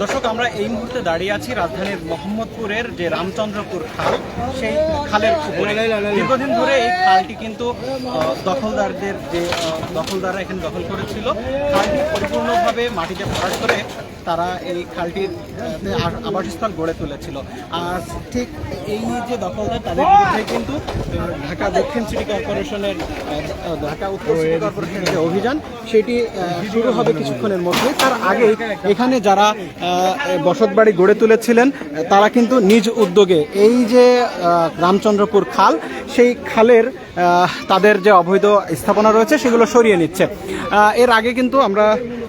দর্শক, আমরা এই মুহূর্তে দাঁড়িয়ে আছি রাজধানীর মোহাম্মদপুরের যে রামচন্দ্রপুর খাল, সেই খালের উপরে। দীর্ঘদিন ধরে এই খালটি কিন্তু দখলদারদের যে দখলদাররা এখানে দখল করেছিল, খালটি পরিপূর্ণভাবে মাটিতে ভরাট করে তারা এই খালটির আবাসস্থল গড়ে তুলেছিল। আর ঠিক এই যে দখলদার তাদের বিরুদ্ধে কিন্তু ঢাকা দক্ষিণ সিটি কর্পোরেশনের ঢাকা উত্তর সিটি কর্পোরেশনের যে অভিযান, সেটি শুরু হবে কিছুক্ষণের মধ্যে। তার আগে এখানে যারা বসতবাড়ি গড়ে তুলেছিলেন, তারা কিন্তু নিজ উদ্যোগে এই যে রামচন্দ্রপুর খাল, সেই খালের তাদের যে অবৈধ স্থাপনা রয়েছে সেগুলো সরিয়ে নিচ্ছে। এর আগে কিন্তু আমরা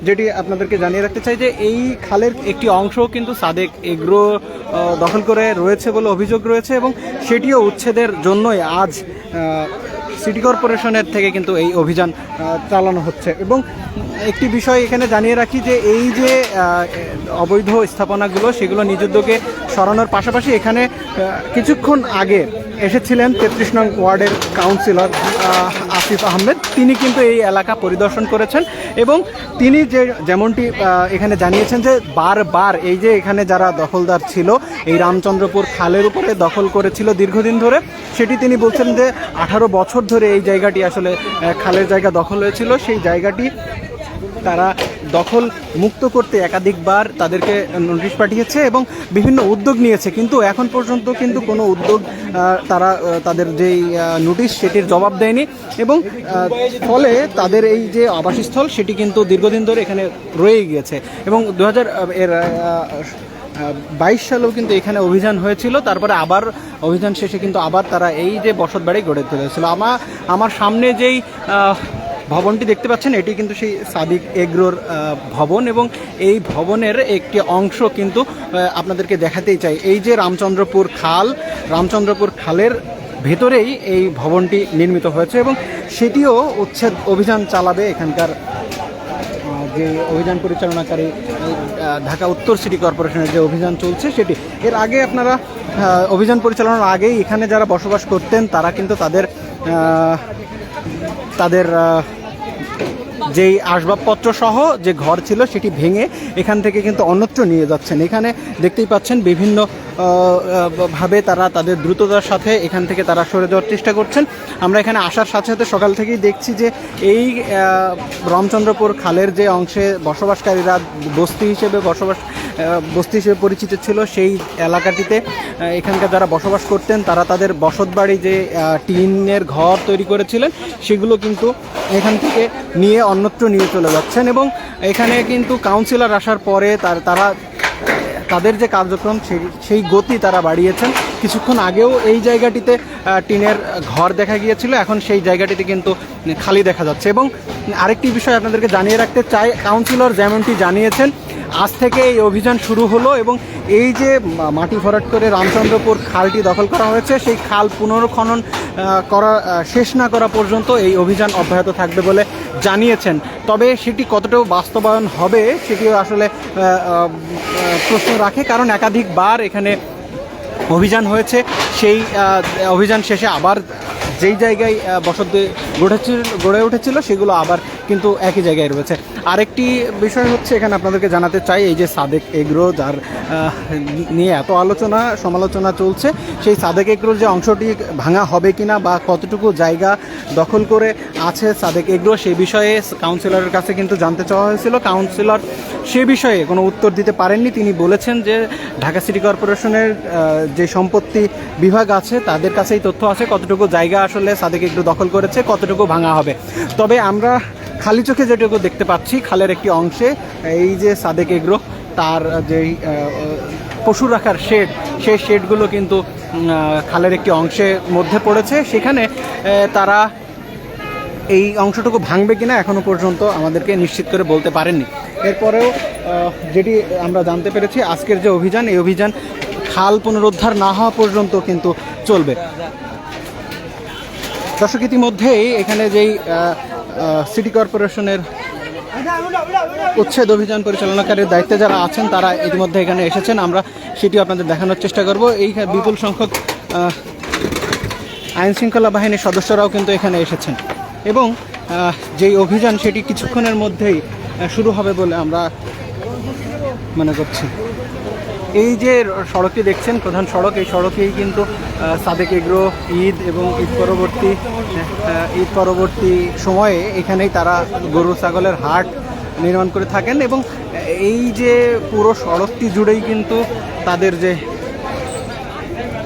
যেটি আপনাদেরকে জানিয়ে রাখতে চাই যে এই খালের একটি অংশ কিন্তু সাদেক এগ্রো দখল করে রয়েছে বলে অভিযোগ রয়েছে এবং সেটিও উচ্ছেদের জন্যই আজ সিটি কর্পোরেশনের থেকে কিন্তু এই অভিযান চালানো হচ্ছে। এবং একটি বিষয় এখানে জানিয়ে রাখি যে এই যে অবৈধ স্থাপনাগুলো, সেগুলো নিজ উদ্যোগে সরানোর পাশাপাশি এখানে কিছুক্ষণ আগে এসেছিলেন তেত্রিশ নং ওয়ার্ডের কাউন্সিলর আসিফ আহমেদ। তিনি কিন্তু এই এলাকা পরিদর্শন করেছেন এবং তিনি যে, যেমনটি এখানে জানিয়েছেন যে বারবার এই যে এখানে যারা দখলদার ছিল, এই রামচন্দ্রপুর খালের উপরে দখল করেছিল দীর্ঘদিন ধরে, সেটি তিনি বলছেন যে আঠারো বছর ধরে এই জায়গাটি আসলে খালের জায়গা দখল হয়েছিল। সেই জায়গাটি তারা দখল মুক্ত করতে একাধিকবার তাদেরকে নোটিশ পাঠিয়েছে এবং বিভিন্ন উদ্যোগ নিয়েছে। কিন্তু এখন পর্যন্ত কিন্তু কোনো উদ্যোগ তারা তাদের যেই নোটিশ, সেটির জবাব দেয়নি এবং ফলে তাদের এই যে আবাসস্থল, সেটি কিন্তু দীর্ঘদিন ধরে এখানে রয়ে গিয়েছে এবং দু এর বাইশ সালেও কিন্তু এখানে অভিযান হয়েছিল। তারপরে আবার অভিযান শেষে কিন্তু আবার তারা এই যে বসতবাড়ি গড়ে তুলেছিল। আমার আমার সামনে যেই ভবনটি দেখতে পাচ্ছেন, এটি কিন্তু সেই সাদিক এগ্রোর ভবন এবং এই ভবনের একটি অংশ কিন্তু আপনাদেরকে দেখাতেই চাই। এই যে রামচন্দ্রপুর খাল, রামচন্দ্রপুর খালের ভেতরেই এই ভবনটি নির্মিত হয়েছে এবং সেটিও উচ্ছেদ অভিযান চালাবে এখানকার যে অভিযান পরিচালনাকারী ঢাকা উত্তর সিটি কর্পোরেশনের যে অভিযান চলছে সেটি, এর আগে আপনারা অভিযান পরিচালনার আগেই এখানে যারা বসবাস করতেন, তারা কিন্তু তাদের তাদের যেই আসবাবপত্র সহ যে ঘর ছিল সেটি ভেঙে এখান থেকে কিন্তু অন্যত্র নিয়ে যাচ্ছেন। এখানে দেখতেই পাচ্ছেন বিভিন্ন ভাবে তারা তাদের দ্রুততার সাথে এখান থেকে তারা সরে দেওয়ার চেষ্টা করছেন। আমরা এখানে আসার সাথে সাথে সকাল থেকেই দেখছি যে এই রামচন্দ্রপুর খালের যে অংশে বসবাসকারীরা বস্তি হিসেবে বসবাস বস্তি হিসেবে পরিচিত ছিল, সেই এলাকাটিতে এখানকার যারা বসবাস করতেন তারা তাদের বসতবাড়ি যে টিনের ঘর তৈরি করেছিলেন, সেগুলো কিন্তু এখান থেকে নিয়ে অন্যত্র নিয়ে চলে যাচ্ছেন এবং এখানে কিন্তু কাউন্সিলর আসার পরে তার, তারা, তাদের যে কার্যক্রম, সেই সেই গতি তারা বাড়িয়েছেন। কিছুক্ষণ আগেও এই জায়গাটিতে টিনের ঘর দেখা গিয়েছিল। এখন সেই জায়গাটিতে কিন্তু খালি দেখা যাচ্ছে। এবং আরেকটি বিষয় আপনাদেরকে জানিয়ে রাখতে চাই, কাউন্সিলর যেমনটি জানিয়েছেন, আজ থেকে এই অভিযান শুরু হলো এবং এই যে মাটি ভরাট করে রামচন্দ্রপুর খালটি দখল করা হয়েছে, সেই খাল পুনর্খনন করা শেষ না করা পর্যন্ত এই অভিযান অব্যাহত থাকবে বলে জানিয়েছেন। তবে সেটি কতটুকু বাস্তবায়ন হবে, সেটিও আসলে প্রশ্ন রাখে। কারণ একাধিকবার এখানে অভিযান হয়েছে। সেই অভিযান শেষে আবার যেই জায়গায় বসতি গড়েছিল গড়ে উঠেছিল, সেগুলো আবার কিন্তু একই জায়গায় রয়েছে। আরেকটি বিষয় হচ্ছে, এখানে আপনাদেরকে জানাতে চাই, এই যে সাদেক এগ্রো, যার নিয়ে এত আলোচনা, সমালোচনা চলছে, সেই সাদেক এগ্রোর যে অংশটি ভাঙা হবে কিনা বা কতটুকু জায়গা দখল করে আছে সাদেক এগ্রো সেই বিষয়ে কাউন্সিলরের কাছে কিন্তু জানতে চাওয়া হয়েছিল। কাউন্সিলর সে বিষয়ে কোনো উত্তর দিতে পারেননি। তিনি বলেছেন যে, ঢাকা সিটি কর্পোরেশনের যে সম্পত্তি বিভাগ আছে, তাদের কাছেই তথ্য আছে, কতটুকু জায়গা আসলে সাদেক একটু দখল করেছে কতটুকু ভাঙা হবে। তবে আমরা খালি চোখে যেটুকু দেখতে পাচ্ছি, খালের একটি অংশে এই যে সাদেক এগ্রো, তার যেই পশু রাখার শেড, সেই শেডগুলো কিন্তু খালের একটি অংশের মধ্যে পড়েছে। সেখানে তারা এই অংশটুকু ভাঙবে কিনা এখনও পর্যন্ত আমাদেরকে নিশ্চিত করে বলতে পারেননি। এরপরেও যেটি আমরা জানতে পেরেছি, আজকের যে অভিযান, এই অভিযান খাল পুনরুদ্ধার না হওয়া পর্যন্ত কিন্তু চলবে। দর্শক, ইতিমধ্যেই এখানে যেই সিটি কর্পোরেশনের উচ্ছেদ অভিযান পরিচালনাকারীর দায়িত্বে যারা আছেন, তারা ইতিমধ্যে এখানে এসেছেন। আমরা সেটি আপনাদের দেখানোর চেষ্টা করব। এই বিপুল সংখ্যক আইন শৃঙ্খলা বাহিনীর সদস্যরাও কিন্তু এখানে এসেছেন। এবং যেই অভিযান, সেটি কিছুক্ষণের মধ্যেই শুরু হবে বলে আমরা মনে করছি। এই যে সড়কটি দেখছেন, প্রধান সড়ক, এই সড়কেই কিন্তু সাদেক এগ্রো, ঈদ এবং ঈদ পরবর্তী ঈদ পরবর্তী সময়ে এখানেই তারা গরু ছাগলের হাট নির্মাণ করে থাকেন এবং এই যে পুরো সড়কটি জুড়েই কিন্তু তাদের যে,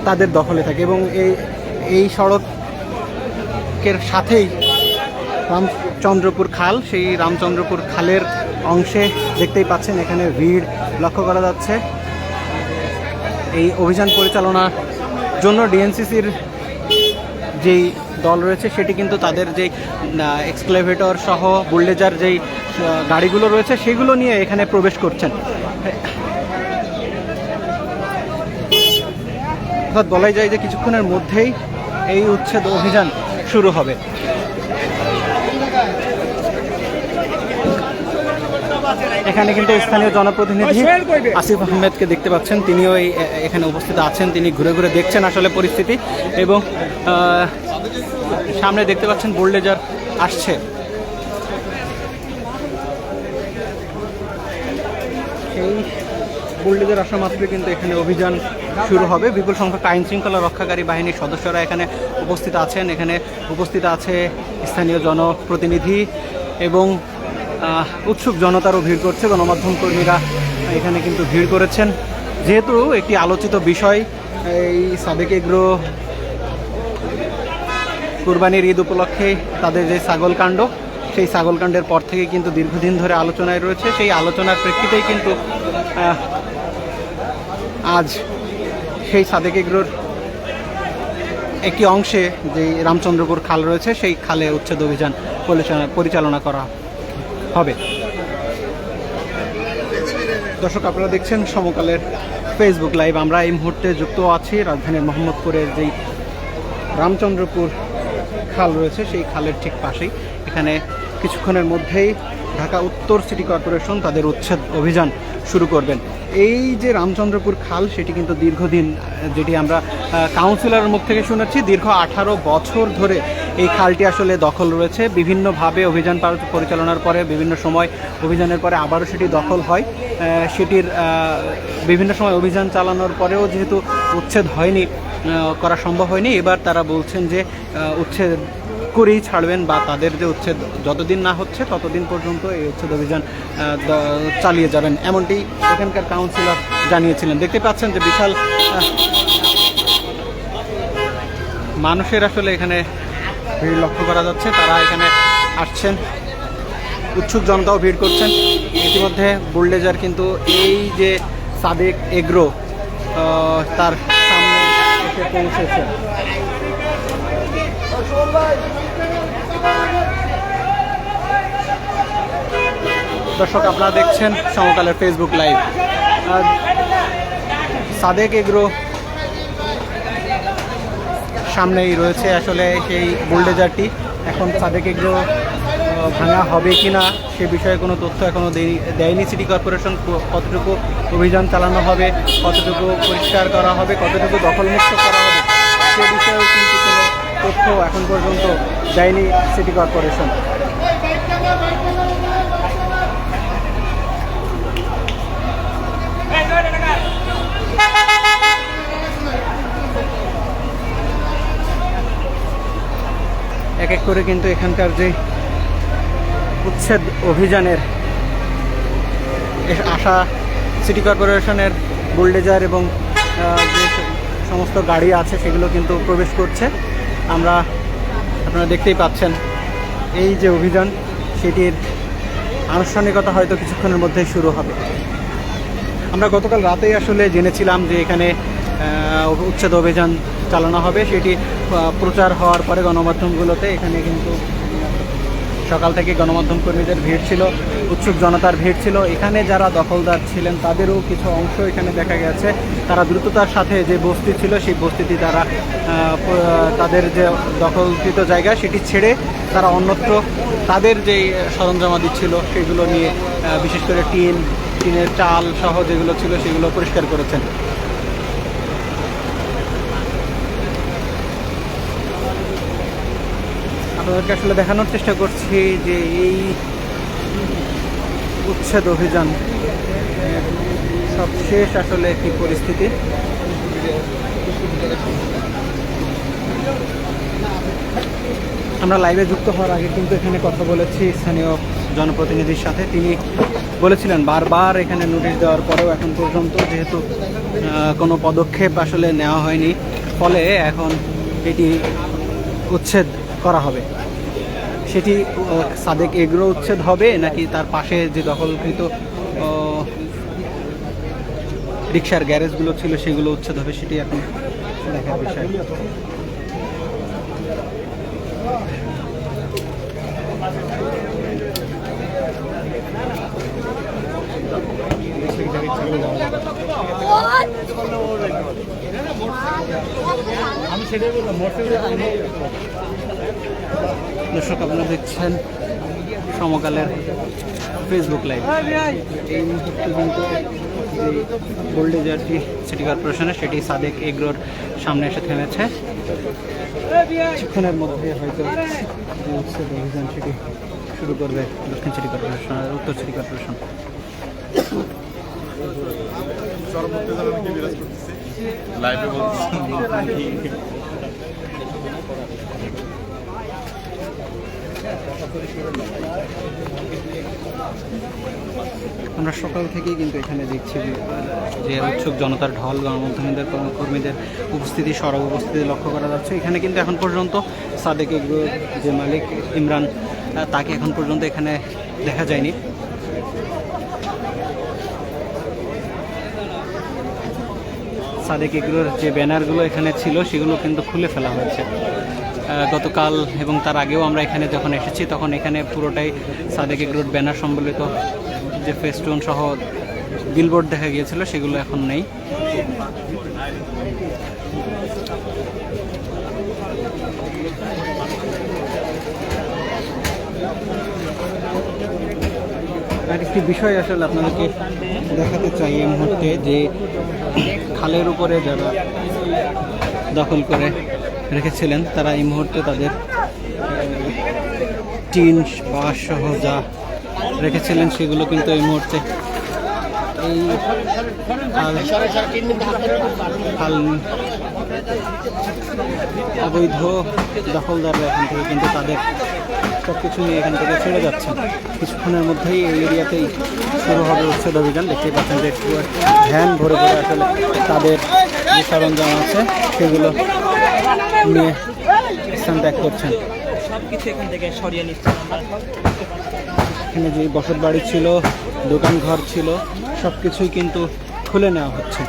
তাদের দখলে থাকে এবং এই এই সড়কের সাথেই রামচন্দ্রপুর খাল, সেই রামচন্দ্রপুর খালের অংশে দেখতেই পাচ্ছেন, এখানে ভিড় লক্ষ্য করা যাচ্ছে। এই অভিযান পরিচালনার জন্য ডিএনসিসির যেই দল রয়েছে, সেটি কিন্তু তাদের যেই এক্সক্লেভেটর সহ বুলডেজার যেই গাড়িগুলো রয়েছে, সেগুলো নিয়ে এখানে প্রবেশ করছেন। অর্থাৎ বলাই যায় যে কিছুক্ষণের মধ্যেই এই উচ্ছেদ অভিযান শুরু হবে। এখানে কিন্তু স্থানীয় জনপ্রতিনিধি আসিফ আহমেদকে দেখতে পাচ্ছেন। তিনিও এখানে উপস্থিত আছেন। তিনি ঘুরে ঘুরে দেখছেন আসলে পরিস্থিতি এবং সামনে দেখতে পাচ্ছেন বোল্ডেজার আসছে। সেই বুলডোজার আসা মাত্রই কিন্তু এখানে অভিযান শুরু হবে। বিপুল সংখ্যক আইন শৃঙ্খলা রক্ষাকারী বাহিনীর সদস্যরা এখানে উপস্থিত আছেন। এখানে উপস্থিত আছে স্থানীয় জনপ্রতিনিধি এবং উৎসুক জনতারও ভিড় করছে। গণমাধ্যম কর্মীরা এখানে কিন্তু ভিড় করেছেন। যেহেতু একটি আলোচিত বিষয়, এই সাবেক এগ্রো কুরবানির ঈদ উপলক্ষে তাদের যে ছাগল কাণ্ড সেই ছাগল কাণ্ডের পর থেকে কিন্তু দীর্ঘদিন ধরে আলোচনায় রয়েছে। সেই আলোচনার প্রেক্ষিতেই কিন্তু আজ সেই সাদেক এগ্রোর একটি অংশে যে রামচন্দ্রপুর খাল রয়েছে, সেই খালে উচ্ছেদ অভিযান পরিচালনা করা হবে। দর্শক, আপনারা দেখছেন সমকালের ফেসবুক লাইভ আমরা এই মুহূর্তে যুক্ত আছি রাজধানীর মোহাম্মদপুরের যেই রামচন্দ্রপুর খাল রয়েছে, সেই খালের ঠিক পাশেই। এখানে কিছুক্ষণের মধ্যেই ঢাকা উত্তর সিটি কর্পোরেশন তাদের উচ্ছেদ অভিযান শুরু করবেন। এই যে রামচন্দ্রপুর খাল, সেটি কিন্তু দীর্ঘদিন যেটি আমরা কাউন্সিলরের মুখ থেকে শুনেছি, দীর্ঘ আঠারো বছর ধরে এই খালটি আসলে দখল রয়েছে। বিভিন্নভাবে অভিযান পরিচালনার পরে, বিভিন্ন সময় অভিযানের পরে আবারও সেটি দখল হয়। সেটির বিভিন্ন সময় অভিযান চালানোর পরেও যেহেতু উচ্ছেদ হয়নি করা সম্ভব হয়নি, এবার তারা বলছেন যে উচ্ছেদ করেই ছাড়বেন বা তাদের যে উচ্ছেদ যতদিন না হচ্ছে, ততদিন পর্যন্ত এই উচ্ছেদ অভিযান চালিয়ে যাবেন। এমনটি এখানকার কাউন্সিলর জানিয়েছিলেন। দেখতে পাচ্ছেন যে বিশাল মানুষের আসলে এখানে ভিড় লক্ষ্য করা যাচ্ছে। তারা এখানে আসছেন। উৎসুক জনতাও ভিড় করছেন। ইতিমধ্যে বুলডেজার কিন্তু এই যে সাদেক এগ্রো তার সামনে পৌঁছেছে। দর্শক, আপনারা দেখছেন সমকালের ফেসবুক লাইভ আর সাদেক এগ্রো সামনেই রয়েছে আসলে সেই বুলডেজারটি। এখন সাদেক এগ্রো ভাঙা হবে কি না সে বিষয়ে কোনো তথ্য এখনও দেয়নি সিটি কর্পোরেশন। কতটুকু অভিযান চালানো হবে, কতটুকু পরিষ্কার করা হবে, কতটুকু দখলমুক্ত করা হবে, সে বিষয়েও কিন্তু কোনো তথ্য এখন পর্যন্ত দেয়নি সিটি কর্পোরেশন। এক এক করে কিন্তু এখানকার যে উচ্ছেদ অভিযানের আশা সিটি কর্পোরেশনের বুলডেজার এবং যে সমস্ত গাড়ি আছে সেগুলো কিন্তু প্রবেশ করছে। আমরা আপনারা দেখতেই পাচ্ছেন এই যে অভিযান, সেটির আনুষ্ঠানিকতা হয়তো কিছুক্ষণের মধ্যেই শুরু হবে। আমরা গতকাল রাতেই আসলে জেনেছিলাম যে এখানে উচ্ছেদ অভিযান চালানো হবে, সেটি প্রচার হওয়ার পরে গণমাধ্যমগুলোতে এখানে কিন্তু সকাল থেকে গণমাধ্যম কর্মীদের ভিড় ছিল, উৎসুক জনতার ভিড় ছিল। এখানে যারা দখলদার ছিলেন, তাদেরও কিছু অংশ এখানে দেখা গেছে। তারা দ্রুততার সাথে যে বস্তি ছিল, সেই বস্তিটি তারা তাদের যে দখলকৃত জায়গা, সেটি ছেড়ে তারা অন্যত্র তাদের যেই সরঞ্জামাদি ছিল, সেগুলো নিয়ে বিশেষ করে টিন, টিনের চাল সহ যেগুলো ছিল, সেগুলো পরিষ্কার করেছেন। আপনাদেরকে আসলে দেখানোর চেষ্টা করছি যে এই উচ্ছেদ অভিযান সবশেষ আসলে কি পরিস্থিতি? আমরা লাইভে যুক্ত হওয়ার আগে কিন্তু এখানে কথা বলেছি স্থানীয় জনপ্রতিনিধির সাথে। তিনি বলেছিলেন, বারবার এখানে নোটিশ দেওয়ার পরেও এখন পর্যন্ত যেহেতু কোনো পদক্ষেপ আসলে নেওয়া হয়নি, ফলে এখন এটি উচ্ছেদ করা হবে। সেটি সাদেক এগ্রো উচ্ছেদ হবে নাকি তার পাশে যে দখলকৃত রিক্সার গ্যারেজগুলো ছিল সেগুলো উচ্ছেদ হবে সেটি এখন দেখার বিষয়। দর্শক আপনারা দেখছেন সমকালের ফেসবুক লাইভ এই মুহূর্তে কিন্তু যে সিটি কর্পোরেশনের সেটি সাদেক এগ্রোর সামনে এসে থেমেছে। কিছুক্ষণের মধ্যে হয়তো অভিযান সেটি শুরু করবে দক্ষিণ সিটি কর্পোরেশন উত্তর সিটি কর্পোরেশন লাইভে আমরা সকাল থেকেই কিন্তু এখানে দেখছি যে, উৎসুক জনতার ঢল গণমাধ্যমদের কর্ম- কর্মীদের উপস্থিতি সরব উপস্থিতি লক্ষ্য করা যাচ্ছে। এখানে কিন্তু এখন পর্যন্ত সাদেক এগ্রোর যে মালিক ইমরান তাকে এখন পর্যন্ত এখানে দেখা যায়নি। সাদেক এগ্রোর যে ব্যানারগুলো এখানে ছিল সেগুলো কিন্তু খুলে ফেলা হয়েছে। গতকাল এবং তার আগেও আমরা এখানে যখন এসেছি, তখন এখানে পুরোটাই সাদেক এগ্রোর ব্যানার সম্বলিত যে ফেস্টুন সহ বিলবোর্ড দেখা গিয়েছিল, সেগুলো এখন নেই। আর একটি বিষয় আসলে আপনাদেরকে দেখাতে চাই এই মুহূর্তে যে খালের উপরে যারা দখল করে রেখেছিলেন, তারা এই মুহূর্তে তাদের টিন বাঁশ সহ যা রেখেছিলেন সেগুলো কিন্তু এই মুহূর্তে অবৈধ দখলদাররা এখান থেকে কিন্তু তাদের সব কিছু নিয়ে এখান থেকে ছেড়ে যাচ্ছে কিছুক্ষণের মধ্যেই এই এরিয়াতেই শুরু হবে উচ্ছেদ অভিযান। দেখতেই পাচ্ছেন যে ভ্যান ভরে ভরে আসলে তাদের যে সরঞ্জাম আছে, সেগুলো নিয়ে স্থান ত্যাগ করছেন এখানে যে বসত বাড়ি ছিল দোকান ঘর ছিল সব কিছুই কিন্তু খুলে নেওয়া হচ্ছে।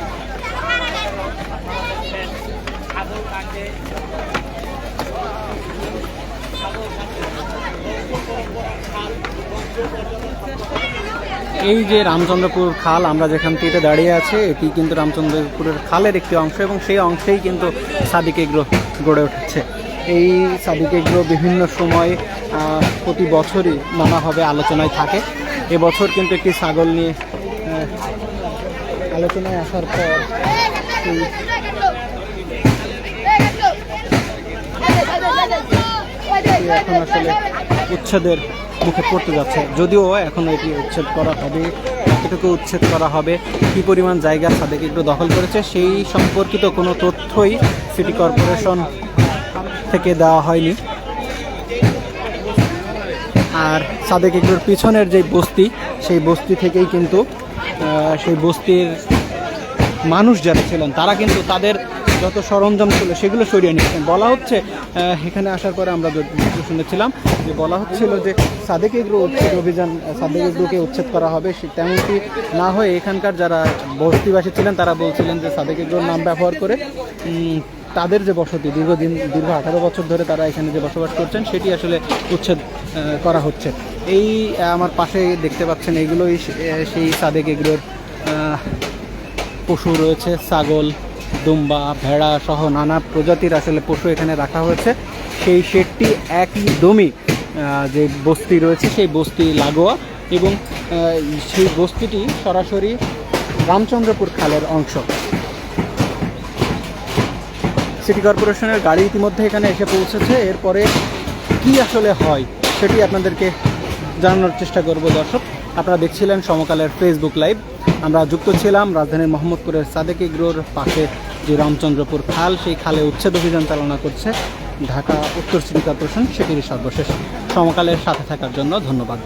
এই যে রামচন্দ্রপুর খাল, আমরা যেখান থেকে দাঁড়িয়ে আছে, এটি কিন্তু রামচন্দ্রপুরের খালের একটি অংশ এবং সেই অংশেই কিন্তু সাদিক এগ্রো গড়ে উঠেছে। এই সাদিক এগ্রো বিভিন্ন সময় প্রতি বছরই নানাভাবে আলোচনায় থাকে। এবছর কিন্তু একটি ছাগল নিয়ে আলোচনায় আসার পর এখন আসলে উচ্ছেদের মুখে পড়তে যাচ্ছে। যদিও এখন এটি উচ্ছেদ করা হবে, কতটুকু উচ্ছেদ করা হবে, কী পরিমাণ জায়গা সাদেক একটু দখল করেছে, সেই সম্পর্কিত কোনো তথ্যই সিটি কর্পোরেশন থেকে দেওয়া হয়নি। আর সাদেক একটুর পিছনের যে বস্তি, সেই বস্তি থেকেই কিন্তু সেই বস্তির মানুষ যারা ছিলেন, তারা কিন্তু তাদের যত সরঞ্জাম ছিল সেগুলো সরিয়ে নিচ্ছেন বলা হচ্ছে এখানে আসার পরে আমরা শুনেছিলাম যে বলা হচ্ছিল যে সাদেক এগ্রো উচ্ছেদ অভিযান সাদেক এগ্রোকে উচ্ছেদ করা হবে সে তেমনটি না হয়ে এখানকার যারা বস্তিবাসী ছিলেন তারা বলছিলেন যে সাদেক এগ্রোর নাম ব্যবহার করে তাদের যে বসতি দীর্ঘদিন দীর্ঘ আঠারো বছর ধরে তারা এখানে যে বসবাস করছেন সেটি আসলে উচ্ছেদ করা হচ্ছে। এই আমার পাশে দেখতে পাচ্ছেন আহ, সেই সাদেক এগ্রোর পশু রয়েছে ছাগল দুম্বা, ভেড়া সহ নানা প্রজাতির আসলে পশু এখানে রাখা হয়েছে। সেই শেডটি একই দমই যে বস্তি রয়েছে সেই বস্তি লাগোয়া এবং সেই বস্তিটি সরাসরি রামচন্দ্রপুর খালের অংশ। সিটি কর্পোরেশনের গাড়ি ইতিমধ্যে এখানে এসে পৌঁছেছে। এরপরে কি আসলে হয় সেটি আপনাদেরকে জানানোর চেষ্টা করব দর্শক। আপনারা দেখছিলেন সমকালের ফেসবুক লাইভ আমরা যুক্ত ছিলাম রাজধানীর মোহাম্মদপুরের সাদেক ইগ্রোর পাশে যে রামচন্দ্রপুর খাল, সেই খালে উচ্ছেদ অভিযান চালনা করছে ঢাকা উত্তর সিটি কর্পোরেশন। সেটির সর্বশেষ সমকালের সাথে থাকার জন্য ধন্যবাদ।